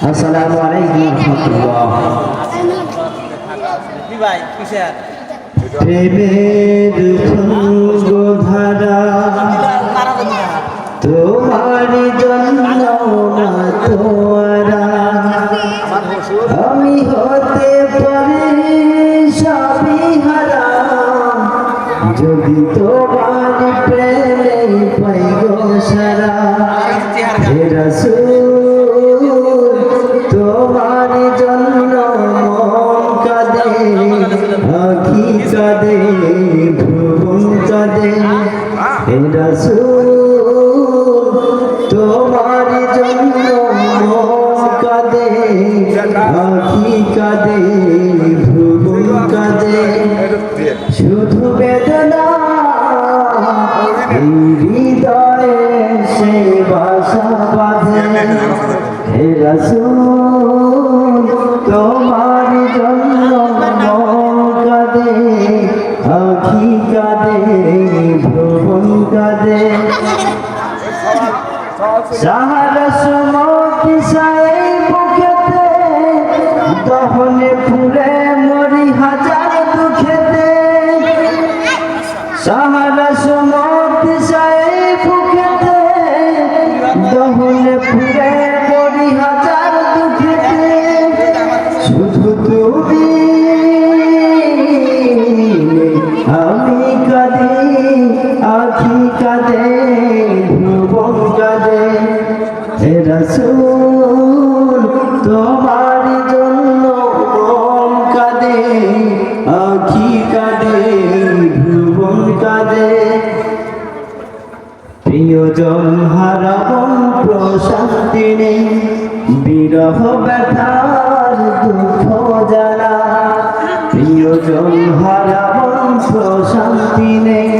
আসসালামু আলাইকুম রহমতুল্লাহ। প্রেমের ধারা তারা তোমার জন্য তোরা আমি হতে পারি সবই হারা যদি তোমার ভ্রমণ কাঁদে তোমার জন্য কাঁদে আখি কাঁদে ভ্রমণ কাঁদে। শুধু বেদনা হৃদয়ে সে বাসা বাঁধে। হে রাসূল আখি কাঁদে ভ্রমণ কাঁদে। সাহারা সমতি সাই বুকেতে দহনে ফুলে কাঁদি জন্য প্রিয়জন হারাবন প্রশান্তি নেই। বিরহ ব্যথার দুঃখ জ্বালা প্রিয়জন নেই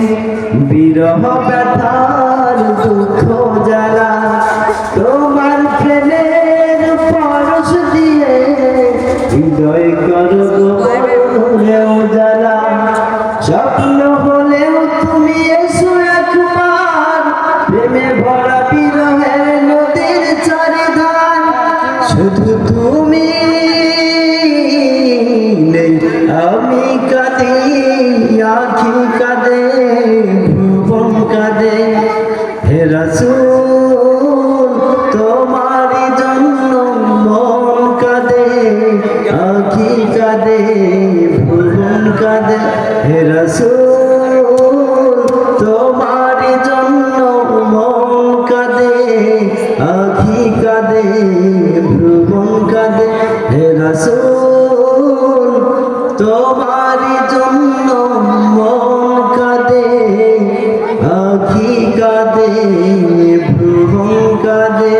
বিরহ ব্যথার দুঃখ জ্বালা তোমার প্রেমের পরশ দিয়ে হৃদয় হলেও তুমি নদীর শুধু আখি কাঁদে ভুবন কাঁদে। হে রাসূল তোমার জন্য মন কাঁদে আখি কাঁদে ভ্রুবন কাঁদে। হে রাসূল তোমার জন্য মন কাঁদে আখি কাঁদে ভ্রুবন কাঁদে।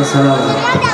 আসসালামু